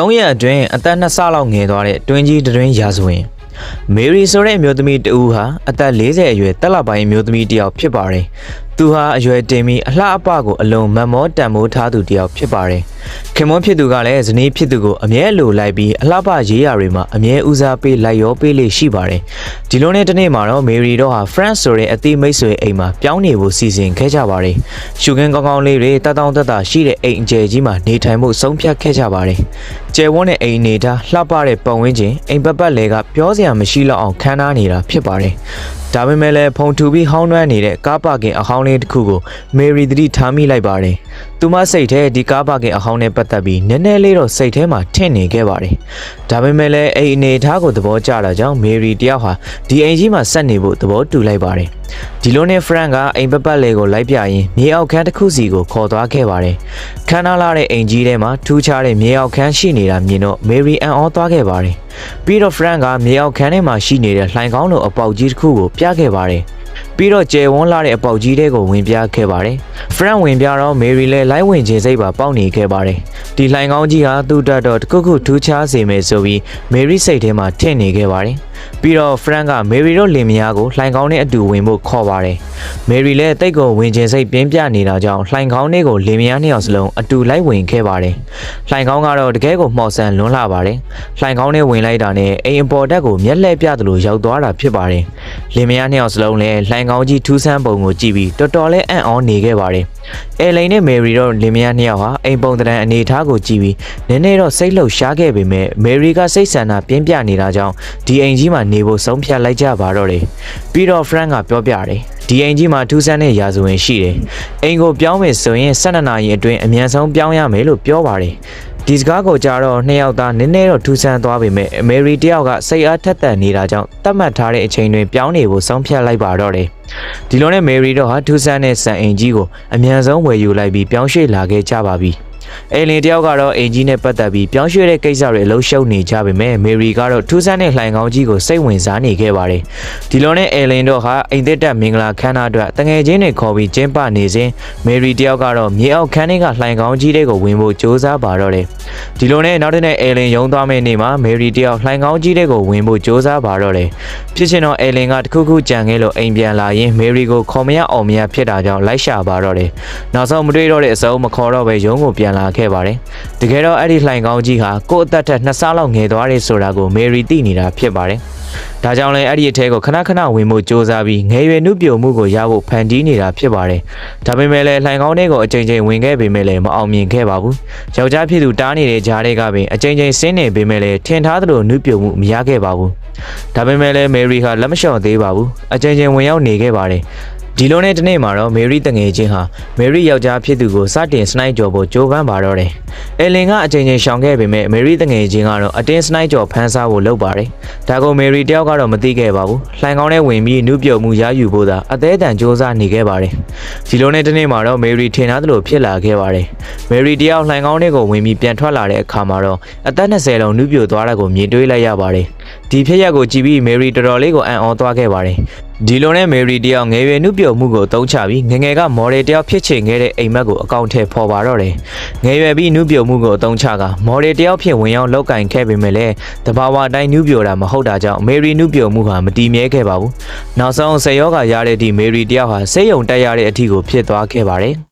3ရက်အတွင်းအသက်2ဆလောက်ငယ်သွားတဲ့တွင်းကြီးတွင်းရာဇဝင်မေရီဆိုတဲ့အမျိုးသမီးတဦးဟာအသက်40အရွယ်တက်လာပိုင်းအမျိုးသမီးတစ်ယောက်ဖြစ်ပါတယ်။ သူဟာအရွယ်တင်ပြီးအလှအပကိုအလွန်မတ်မောတန်မိုးထားသူတစ်ယောက်ဖြစ်ပါတယ်။ခင်မွန်းဖြစ်သူကလည်းဇနီးဖြစ်သူကိုအမြဲအလိုလိုက်ပြီးအလှပရေးရာတွေမှာအမြဲဦးစားပေးလိုက်ရောပေးလေးရှိပါတယ်။ဒီလိုနဲ့တနေ့မှာတော့မေရီတော့ဟာ France ဆိုတဲ့အသီးမိတ်ဆွေအိမ်မှာပြောင်းနေဖို့စီစဉ်ခဲ့ကြပါတယ်။ရှုခင်းကောင်းကောင်းလေးတွေတတောင်းတတရှိတဲ့အိမ်အကျယ်ကြီးမှာနေထိုင်မှုဆုံးဖြတ်ခဲ့ကြပါတယ်။ကျယ်ဝန်းတဲ့အိမ်နေတာလှပတဲ့ပတ်ဝန်းကျင်အိမ်ပတ်ပတ်လဲကပြောစရာမရှိတော့အောင်ခန်းနားနေတာဖြစ်ပါတယ်။ဒါပေမဲ့လည်းဖုန်ထူပြီးဟောင်းနှွမ်းနေတဲ့ကားပါကင်အဟောင်းလေးတစ်ခုကိုမေရီသတိထားမိလိုက်ပါတယ်။သူမစိတ်ထဲဒီကားပါကင်အဟောင်းနဲ့ပတ်သက်ပြီးနည်းနည်းလေးတော့စိတ်ထဲမှာထင့်နေခဲ့ပါတယ်။ဒါပေမဲ့လည်းအိမ်အနေအထားကိုသဘောကျတာကြောင့်မေရီတယောက်ဟာဒီအိမ်ကြီးမှာဆက်နေဖို့သဘောတူလိုက်ပါတယ်။ဒီလိုနဲ့ဖရန့်ကအိမ်ပတ်ပတ်လေးကိုလိုက်ပြရင်မြေအောက်ခန်းတစ်ခုစီကိုခေါ်သွားခဲ့ပါတယ်။ခန်းနာလာတဲ့အိမ်ကြီးထဲမှာထူးခြားတဲ့မြေအောက်ခန်းရှိနေတာမြင်တော့မေရီအံ့ဩသွားခဲ့ပါတယ်။ပြီးတော့ဖရန့်ကမြေအောက်ခန်းထဲမှာရှိနေတဲ့လှိုင်ကောင်းလိုအပေါက်ကြီးတစ်ခုကိုပြခဲ့ပါတယ်။ ပြီးတော့ကျယ်ဝန်းလာတဲ့အပေါက်ကြီးတွေကိုဝင်ပြခဲ့ပါတယ်။ Frank ဝင်ပြတော့ Mary လည်းလိုက်ဝင်ခြင်းစိတ်ပါပေါက်နေခဲ့ပါတယ်။ဒီလှိုင်ကောင်းကြီးဟာသူ့တက်တော့တခုခုထူးခြားစေမယ်ဆိုပြီး Mary စိတ်ထဲမှာထင်နေခဲ့ပါတယ်။ ပြီးတော့ Frank က Mary တို့လင်မယားကိုလှိုင်ကောင်းနဲ့အတူဝင်ဖို့ခေါ်ပါတယ်။ Mary လည်းတိတ်ကိုဝင်ခြင်းစိတ်ပြင်းပြနေတာကြောင့်လှိုင်ကောင်းလေးကိုလင်မယားနှစ်ယောက်စလုံးအတူလိုက်ဝင်ခဲ့ပါတယ်။လှိုင်ကောင်းကတော့တကယ်ကိုမှော်ဆန်လွန်းလာပါတယ်။လှိုင်ကောင်းနဲ့ဝင်လိုက်တာနဲ့အိမ်အပေါ်တက်ကိုမျက်လှည့်ပြသလိုရောက်သွားတာဖြစ်ပါတယ်။လင်မယားနှစ်ယောက်စလုံးလည်းလှိုင်ကောင်းကြီးထူးဆန်းပုံကိုကြည့်ပြီးတော်တော်လေးအံ့ဩနေခဲ့ပါတယ်။ အဲလိန်နဲ့မယ်ရီတော့လင်မယားနှစ်ယောက်ဟာအိမ်ပုံတရံအနေထားကိုကြည့်ပြီးနည်းနည်းတော့စိတ်လှုပ်ရှားခဲ့ပေမဲ့မယ်ရီကစိတ်ဆန္ဒပြင်းပြနေတာကြောင့်ဒီအိမ်ကြီးမှာနေဖို့ဆုံးဖြတ်လိုက်ကြပါတော့တယ်။ပြီးတော့ Frank ကပြောပြတယ်ဒီအိမ်ကြီးမှာထူးဆန်းတဲ့ရာဇဝင်ရှိတယ်။အိမ်ကိုပြောင်းမယ်ဆိုရင်12နာရီအတွင်းအမြန်ဆုံးပြောင်းရမယ်လို့ပြောပါတယ်။ ဒီစကားကိုကြားတော့နှစ်ယောက်သားနည်းနည်းတော့ထူးဆန်းသွားပေမဲ့အမေရီတယောက်ကစိတ်အားထက်သန်နေတာကြောင့်တတ်မှတ်ထားတဲ့အချိန်တွင်ပြောင်းနေဖို့ဆုံးဖြတ်လိုက်ပါတော့တယ်။ဒီလိုနဲ့မေရီတော့ဟာထူးဆန်းတဲ့စံအိမ်ကြီးကိုအမြန်ဆုံးဝယ်ယူလိုက်ပြီးပြောင်းရွှေ့လာခဲ့ကြပါပြီ။ အိမ်လင်တယောက်ကတော့အင်ကြီးနဲ့ပတ်သက်ပြီးပြောင်းရွှေ့တဲ့ကိစ္စတွေအလုံးရှုံနေကြပေမဲ့မေရီကတော့ထူးဆန်းတဲ့လှိုင်ကောင်းကြီးကိုစိတ်ဝင်စားနေခဲ့ပါတယ်။ဒီလိုနဲ့အိမ်လင်တို့ဟာအိမ်သက်တက်မင်္ဂလာခမ်းနားအတွက်တငယ်ချင်းတွေခေါ်ပြီးကျင်းပနေစဉ်မေရီတယောက်ကတော့မြေအောက်ခန်းထဲကလှိုင်ကောင်းကြီးတွေကိုဝင်ဖို့ကြိုးစားပါတော့တယ်။ဒီလိုနဲ့နောက်တစ်နေ့အိမ်လင်ရုံသွားမယ့်နေ့မှာမေရီတယောက်လှိုင်ကောင်းကြီးတွေကိုဝင်ဖို့ကြိုးစားပါတော့တယ်။ဖြစ်ချင်တော့အိမ်လင်ကတခုခုကြံခဲ့လို့အိမ်ပြန်လာရင်မေရီကိုခေါ်မရအောင်မရဖြစ်တာကြောင့်လိုက်ရှာပါတော့တယ်။နောက်ဆုံးမတွေ့တော့တဲ့အစုံမခေါ်တော့ပဲရုံးကိုပြန်လာခဲ့ပါတယ်။တကယ်တော့အဲ့ဒီလှိုင်ကောင်းကြီးဟာကိုယ့်အသက်ထက်နှစ်ဆလောက်ငယ်သွားတယ်ဆိုတာကိုမေရီသိနေတာဖြစ်ပါတယ်။ဒါကြောင့်လည်းအဲ့ဒီအထဲကိုခဏခဏဝင်မှုစ조사ပြီးငယ်ရွယ်နှုတ်ပြမှုကိုရဖို့ဖန်တီးနေတာဖြစ်ပါတယ်။ဒါပေမဲ့လည်းလှိုင်ကောင်းတွေကိုအချိန်ချင်းဝင်ခဲ့ပေမဲ့လည်းမအောင်မြင်ခဲ့ပါဘူး။ယောက်ျားဖြစ်သူတားနေတဲ့ဂျားတွေကပင်အချိန်ချင်းဆင်းနေပေမဲ့လည်းထင်ထားသလိုနှုတ်ပြမှုမရခဲ့ပါဘူး။ဒါပေမဲ့လည်းမယ်ရီဟာလက်မလျှော့သေးပါဘူး။အချိန်ချင်းဝင်ရောက်နေခဲ့ပါတယ်။ ဒီလိုနဲ့တနေ့မှာတော့မေရီတငယ်ချင်းဟာမေရီယောက်ျားဖြစ်သူကိုစတင်စနိုက်ကြော်ဖို့ကြိုးပမ်းပါတော့တယ်။အယ်လင်ကအချိန်ချင်းရှောင်ခဲ့ပေမဲ့မေရီတငယ်ချင်းကတော့အတင်းစနိုက်ကြော်ဖမ်းစားဖို့လုပ်ပါတယ်။ဒါကိုမေရီတယောက်ကတော့မသိခဲ့ပါဘူး။လှိုင်ကောင်းနဲ့ဝင်ပြီးနုပြုတ်မှုရယူဖို့သာအသေးအတန်စ조사နေခဲ့ပါတယ်။ဒီလိုနဲ့တနေ့မှာတော့မေရီထင်သားသလိုဖြစ်လာခဲ့ပါတယ်။မေရီတယောက်လှိုင်ကောင်းတွေကိုဝင်ပြီးပြန်ထွက်လာတဲ့အခါမှာတော့အသက်20လုံးနုပြုတ်သွားတာကိုမြင်တွေ့လိုက်ရပါတယ်။ဒီဖြစ်ရပ်ကိုကြည့်ပြီးမေရီတော်တော်လေးကိုအံ့ဩသွားခဲ့ပါတယ်။ ဒီလိုနဲ့မေရီတယောက်ငယ်ရွယ်နှုတ်ပြုတ်မှုကိုတုံးချပြီးငငယ်ကမော်ဒယ်တယောက်ဖြစ်ချင်ခဲ့တဲ့အိမ်မက်ကိုအကောင့်ထဲပေါ်ပါတော့တယ်။ငယ်ရွယ်ပြီးနှုတ်ပြုတ်မှုကိုတုံးချကမော်ဒယ်တယောက်ဖြစ်ဝင်ရောက်လောက်ကင်ခဲ့ပေမဲ့လည်းတဘာဝအတိုင်းနှုတ်ပြုတ်တာမဟုတ်တာကြောင့်မေရီနှုတ်ပြုတ်မှုဟာမတည်မြဲခဲ့ပါဘူး။နောက်ဆုံးဆေယောဂါရတဲ့ဒီမေရီတယောက်ဟာစိတ်ယုံတက်ရတဲ့အထီကိုဖြစ်သွားခဲ့ပါတယ်။